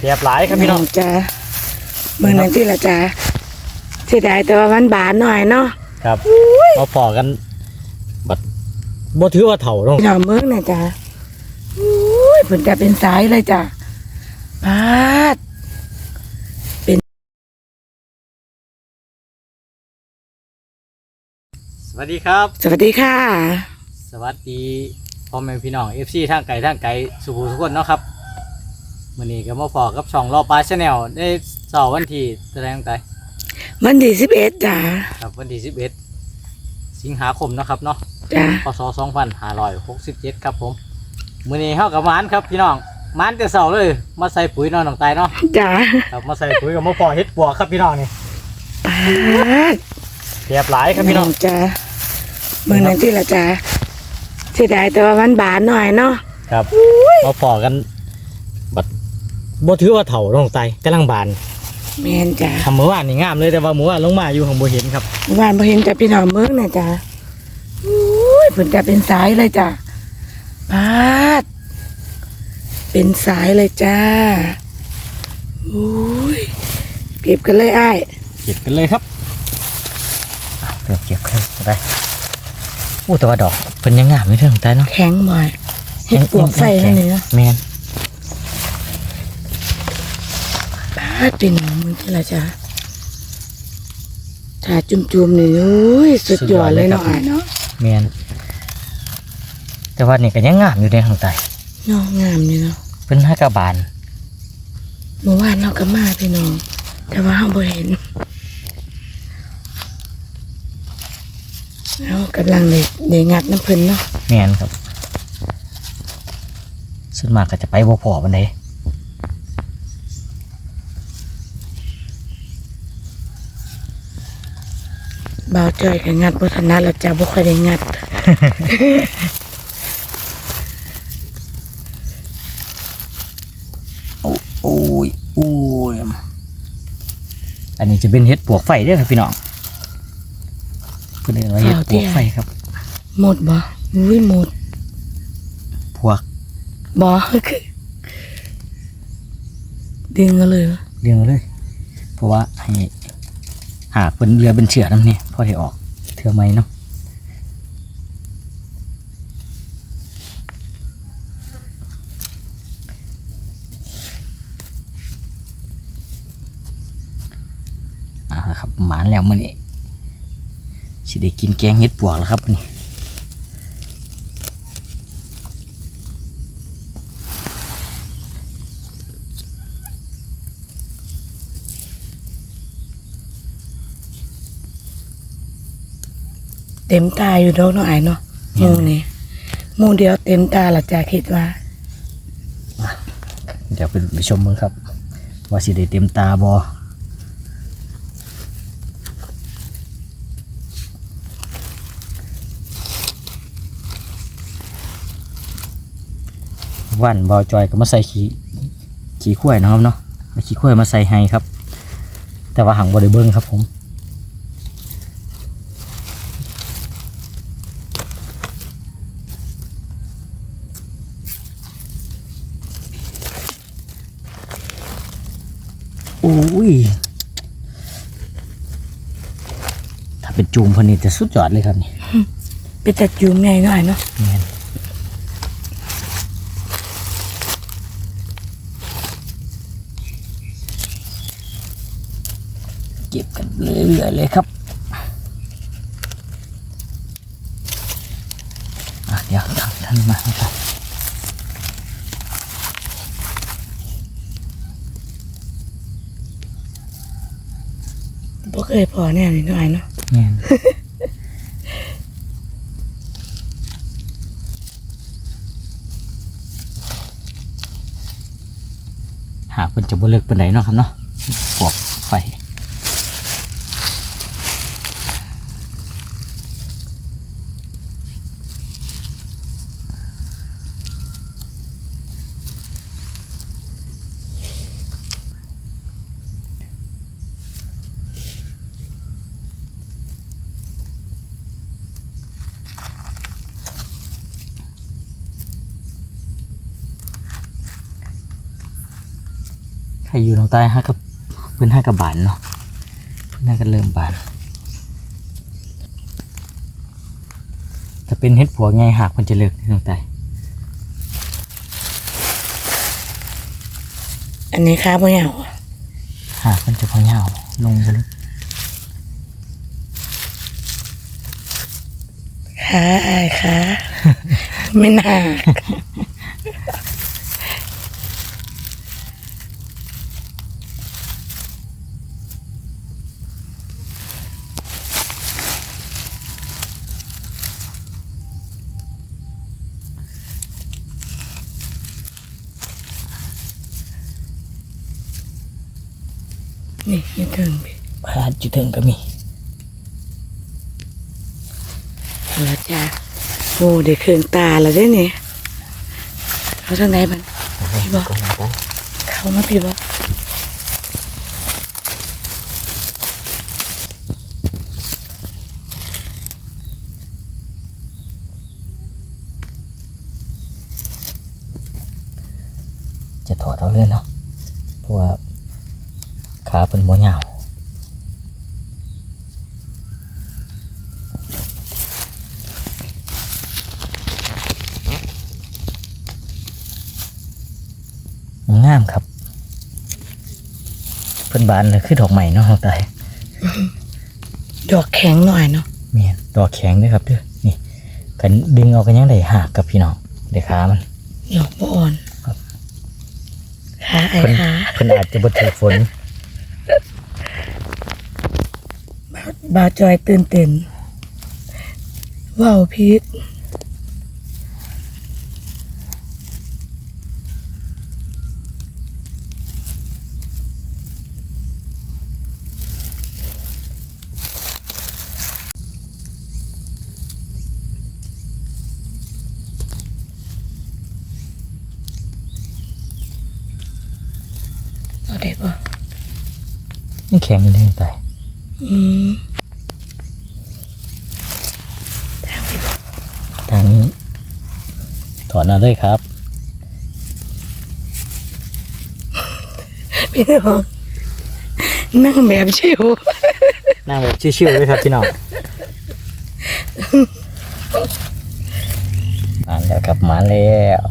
เรียบหลายครับพี่น้องจ้าเมืองนั้นที่ละจ้าเสียดายแต่ว่ามันบานหน่อยเนาะครับมาพอกันบัดบ่ถือว่าเถ่าน้องพี่น้องเมืองเนี่ยจ้าอุ้ยผลจะเป็นสายเลยจ้าปาดสวัสดีครับ สวัสดีค่ะ สวัสดีพ่อแม่พี่น้อง FC ทางไกลทางไกลสุภูทุกคนเนาะครับ มื้อนี้ก็มาพอกับช่องรอปลาชาแนลได้เสาร์วันที่แสดงไกลวันที่สิบเอ็ดจ้าครับวันที่11สิงหาคมเนาะครับเนาะจ้าพศ2567ครับผมมื้อนี้เฮากับมานครับพี่น้องมานแต่เสาร์เลย มาใส่ปุ๋ยเนาะน้องตายเนาะจ้าครับมาใส่ปุ๋ยกับมาพอเฮ็ดปัวกครับพี่น้องนี่ปาดเรียบหลายครับพี่น้องจ้าเมืองนั้นที่ละจ้าเสียดายแต่ว่ามันบานหน่อยเนาะครับมาพอกันบัด บ่ถือว่าเถ่าน้องตายกำลังบานแมนจ้าทำเมื่อวานนี่งามเลยแต่ว่าเมื่อวานลงมาอยู่ของบ่เห็นครับวานพอเห็นแต่พี่น้องเมืองเนี่ยจ้าอุ้ยผลจะเป็นสายเลยจ้าปาดเป็นสายเลยจ้าอุ้ยเก็บกันเลยไอ้ายเก็บกันเลยครับอะเดี๋ยวเก็บกันได้โอ้แต่ว่าดอกเพิ่นยังงามอยู่เด้อน้องตายเนาะแข็งบ่อยเห็ดปวกใส่ให้เนื้อแม่น ปา ดเป็นหอมมึงที่ละจ้าถ้าจุ่มๆนี่อุ้ยสุดยอดเลยเนาะอ้ายเนาะแม่นแต่ว่านี่ก็ยังงามอยู่เด้อน้องตายเนาะงามนี่เนาะเพิ่นให้กระบานเมื่อวานเราก็มาพี่น้อง แต่ว่าเราบ่เห็นเรากำลังเลยเดงัดน้ำเพิ่นเนาะแม่นครับส่วนมากก็จะไปบ่พอปานใด บ่าวจ้อยก็งัดบ่ถนัดแล้วจ้าบ่ค่อยได้งัด โอ้โอ้ยโอ้ยอันนี้จะเป็นเฮ็ดปวกไฟเด้อครับพี่น้องเพิ่นเรียกว่าเฮ็ดปวกไฟครับ หมดบ่อุ้ยหมดพวกบ่คือดึงเอาเลยเหรอ เรียงเอาเลย เพราะว่าให้ หากเป็นเรือเป็นเชือน้ำนี่พอได้ออกเทือไหมเนาะอ่าครับหมานแล้วมันนี่สิได้กินแกงเห็ดปวกแล้วครับนี่ เต็มตาอยู่ดอกเนาะอ้ายเนาะหมูนี่หมูเดียวเต็มตาละจ้าคิดว่า เดี๋ยวไปไปชมมือครับ ว่าสิได้เต็มตาบอวันบอจอยก็มาใส่ขี้ขี้ข้วยนะครับเนาะเอาขี้ข้วยมาใส่ให้ครับ แต่ว่าหังบริเบิ้งครับผม ยถ้าเป็นจูมพอนี่จะสุดยอดเลยครับนี่เป็นแต่จุ่มใหญ่เนาะอ้ายเนาะ แม่นเก็บกันเรื่อยๆเลยครับอะเดี๋ยวท่านมาครับ บ่เคยพอแน่นี่นาะอ้ายเนาะแม่นหาเพิ่นจะบ่เลิกปานไหนเนาะครับเนาะปวกไฟ รอยู่น้องใต้ฮักกับเพิ่นฮักกับบานเนาะเพิ่นฮักกันเริ่มบานจะเป็นเฮ็ดผัวไงหากมันจะเลิกน้องใต้อันนี้ค้าบ่เหยาหากมันจะพอเหี่ยวลงไปเลยค้าอายค้าไม่น่า นี่ อยังถึงพี่พาดจุดถึงก็มีแล้วจ้าโอ้เด็กเครื่องตาแล้วได้เนี่ยเขาทางไหนมันพี่บอกเขามาพี่บอก จะถอดเอาเลยเนาะเพราะว่า ขาเป็นหัวเหยาวงามครับ เพิ่นบานเลยคือดอกใหม่เนาะน้องใต้ดอกแข็งหน่อยเนาะเมียนดอกแข็งด้วยครับเด้อนี่กันดึงเอากันยังได้หักกับพี่น้องเดี๋ยวขามันดอกบ่อ่อนครับขาไอ้เพิ่นขาเพิ่นอาจจะบ่ถูกฝน บาวจอยตื่นเต้นว้าวพีทเอาได้ปะนี่แข็งอยู่เลยตายอืม ทางนี้ ถอนเอาเลยครับ พี่น้องนั่งแบบชิวนั่งแบบชิวๆเลยครับพี่น้องมาแล้วครับมาแล้ว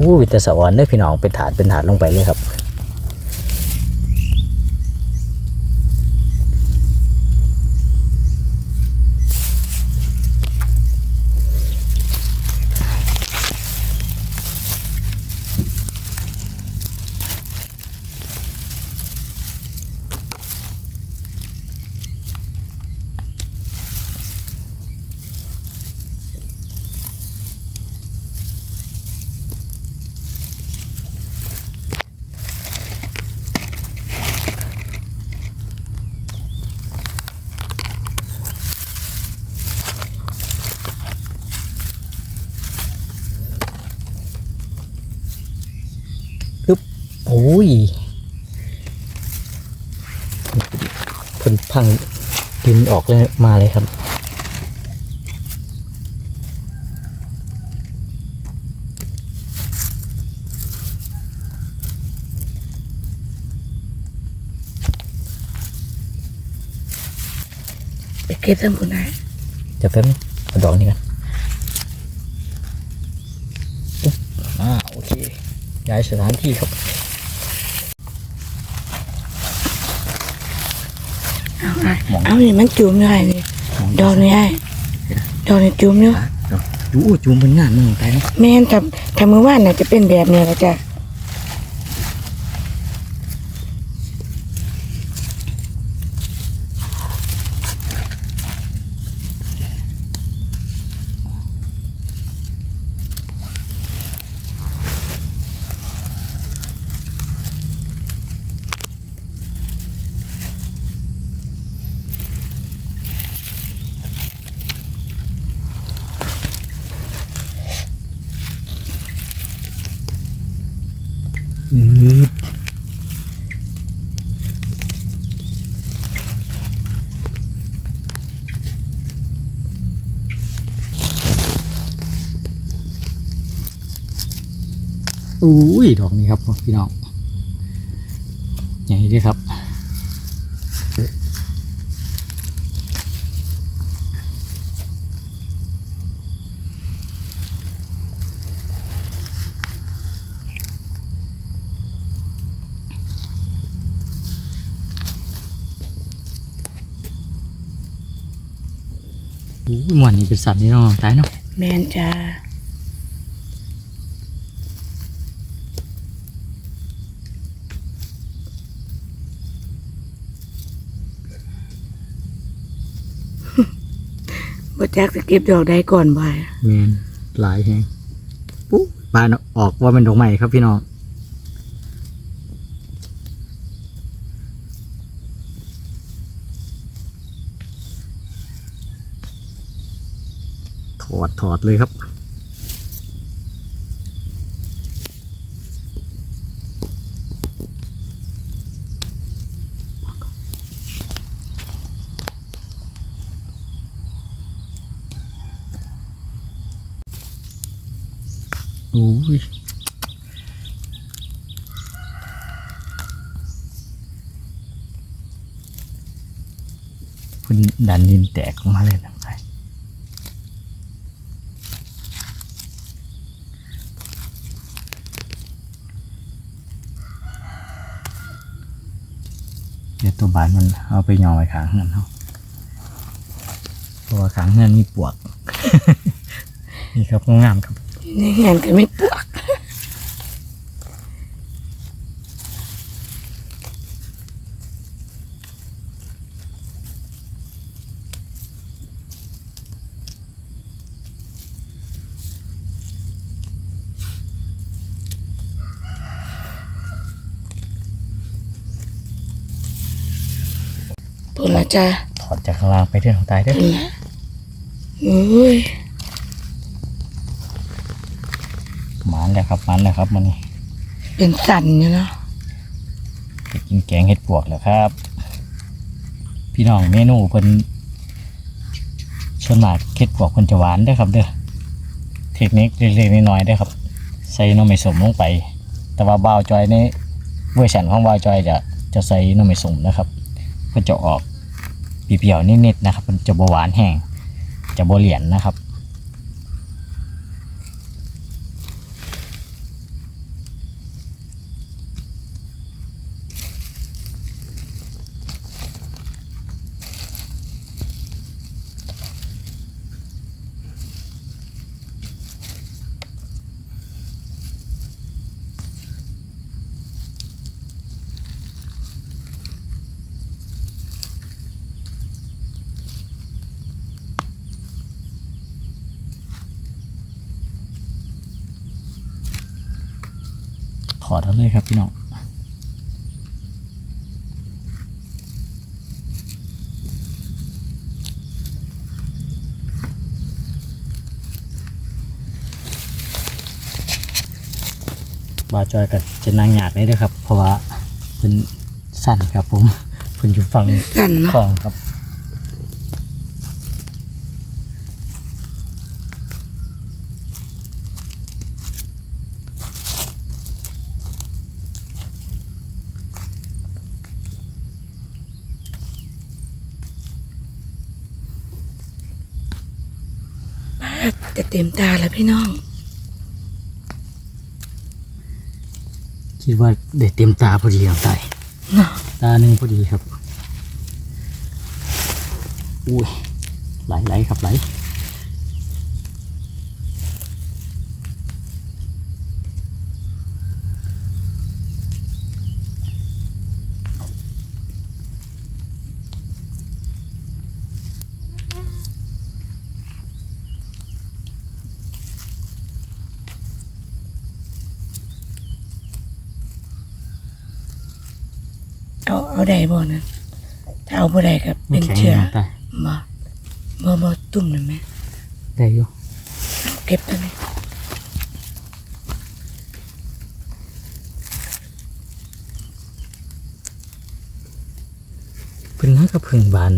วู้วิตาสวรรค์เด้อพี่น้องเป็นถาดเป็นถาดลงไปเลยครับ อ้ยเพิ่นพังดินออกเลยมาเลยครับ ไปเก็บทั้งหมดได้จะแป๊บนึงเอาดอกนี้กันอุ๊บอ่าโอเคย้ายสถานที่ครับ เอาไอ้มองเอานี่มันจุ่มอยู่ไอ้นี่ดอกนี่ไอ้ดอกนี่จุ่มอยู่ ดูอู้จูมเป็นงานมึงไปเนาะแม่นทำทำมือว่านน่ะจะเป็นแบบนี้ละจ้ะ อืด อุ้ ยดอกนี้ครับพี่น้องอย่างนี้ด้วยครับอู้หมวนนี่เป็นสัตว์นี่เนาะตายเนาะแมนจ้า จักจะเก็บดอกได้ก่อนบ่ายแมนหลายแฮงปุ๊บปลานออกว่าเป็นดอกใหม่ครับพี่น้องถอดถอดเลยครับ อ้ยคุณดันดินแตกออกมาเลยนะไปเดี๋ยวตัวบานมันเอาไปยอไว้ขางเงินเขาเพราะว่าขางเงินมีปวก นี่ครับงามครับ ในงานก็ไม่ปวกปุ่นละจ้าถอดจากข้างล่างไปเรื่องของตายได้อปุ่นละโอ้ย หมันแล้วครับหมันแล้วครับมันนี่เป็นสันอยู่เนาะไปกินแกงเห็ดปวกแล้วครับ พี่น้องเมนูเพิ่นส่วนมากเห็ดปวกเพิ่นจะหวานเด้อครับ เด้อเทคนิคเล็กๆน้อยๆเด้อครับ ใส่หน้ำไม่สมลงไป แต่ว่าบ่าวจอยในเวอร์ชันของบ่าวจอยจะจะใส่หน้ำไม่สมนะครับเพื่อจะออกเปรี้ยวๆนิดๆนะครับมันจะบ่หวานแห้งจะบ่เหลียนนะครับ ถอดเอาเลยครับพี่น้องบาจอยกับจะนางหยาดเลยด้วยครับ เพราะว่าเป็นสั่นครับผมเพิ่นอยู่ฝั่งสันเนาะคลองครับ จะเต็มตาแล้วพี่น้อง คิดว่าได้เต็มตาพอดีของไตเนาะตาหนึ่งพอดีครับ อุ้ยไหลไหลครับไหล เอาเอาได้บ่นั้นถ้าเอาบ่ได้ก็เป็นแข็งเชื้อตายบ่บ่บ่ตุ่มนั่นแหมได้อยู่เอาเก็บไปเลยเพิ่งน่าก็เพิ่งบาน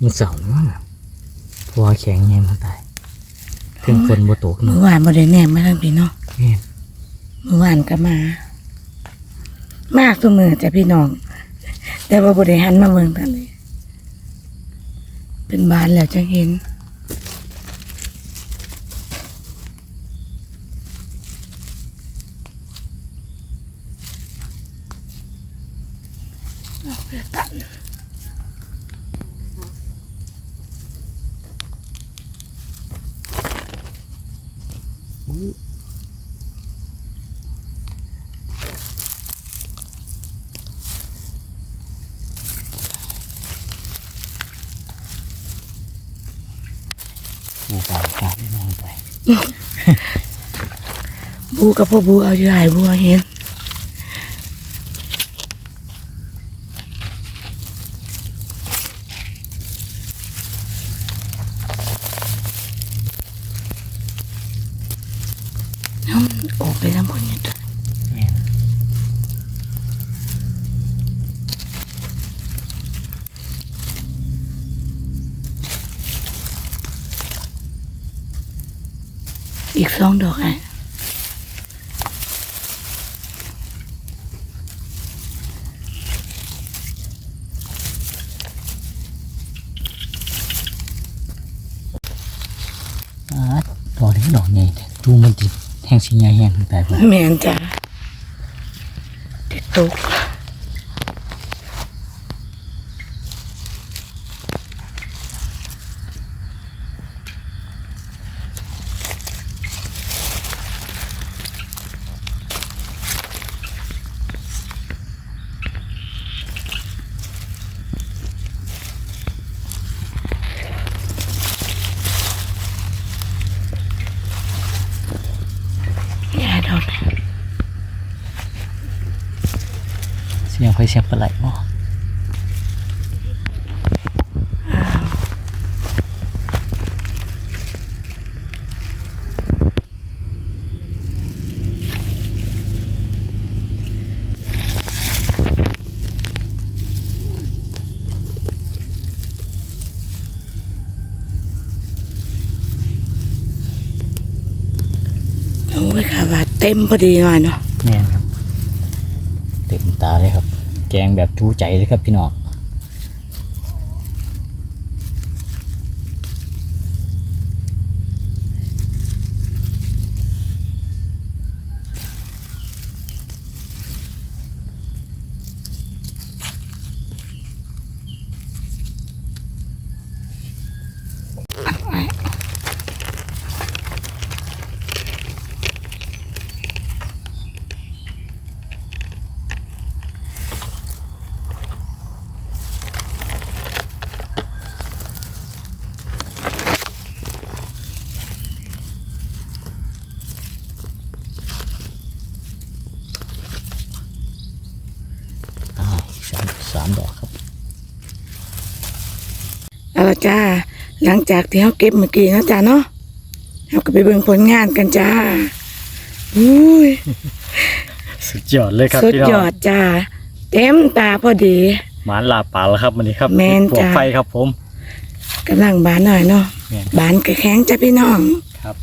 มันเสาร์นี่มั้งอะเพราะว่าแข็งแงมันตายเพิ่งฝนบ่ตกเมื่เนาะอวานบ่ได้แนมมาทางพี่เนาะแม่นเมื่อวานก็มา มากตัวมือจ้ะพี่น้อง แต่ว่าบริหารมาเมืองทันเลยเป็นบ้านแล้วจังเห็น บูปลาปลาไม่มองไป บูกับพ่อบูเอาอยู่หายบูเอาเห็นำออกไปน้ำบนอยู่ตัว แม่น อีกสองดอกอะอ่าดอกนี้ดอกใหญ่แต่ดูมันติดแห้งสีใหญ่แห้งขึ้นไปพุ่นแมนจ้ะติดตก ยาดอกนะ เสียงไฟเสียงปลาไหลเนาะโอ้ยค่ะว่าเต็มพอดีหน่อยเนาะแม่นครับเต็มตาเลยครับ แกงแบบจูใจเลยครับพี่น้อง อ้าวสามสามดอกครับ เอาละ จ้า หลังจากที่เขาเก็บเมื่อกี้นะจ้าเนาะเราก็ไปเบิ่งผลงานกันจ้าอุ้ยสุดยอดเลยครับสุดพี่น้องยอดจ้า เต็มตาพอดี หมานลาปลาแล้วครับวันนี้ครับแม่นปลวกจ้ะไฟครับผม กำลังบานหน่อยเนาะแม่น บานกระแข็งจ้าพี่น้อง ครับ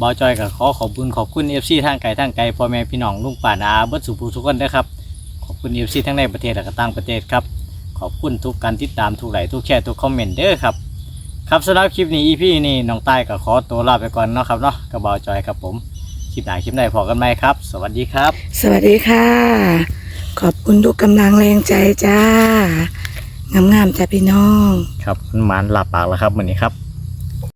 บอจอยกับขอขอบคุณขอบคุณเอฟซีทางไกลทางไกลพ่อแม่พี่น้องลุงป่านาอาเบิร์ดสุภูทุกคนนะครับ ขอบคุณเอฟซีทั้งในประเทศและก็ต่างประเทศครับ ขอบคุณทุกการติดตามทุกไลค์ทุกแชร์ทุกคอมเมนต์เด้อครับ ครับสำหรับคลิปนี้อีพีนี้น้องใต้ก็ขอตัวลาไปก่อนเนาะครับเนาะกับบอจอยครับผมคลิปหน้าคลิปไหนพอกันไหมครับ สวัสดีครับ สวัสดีค่ะ ขอบคุณทุกกำลังแรงใจจ้างามๆจ้าพี่น้อง ครับมันหมานลาปากแล้วครับวันนี้ครับ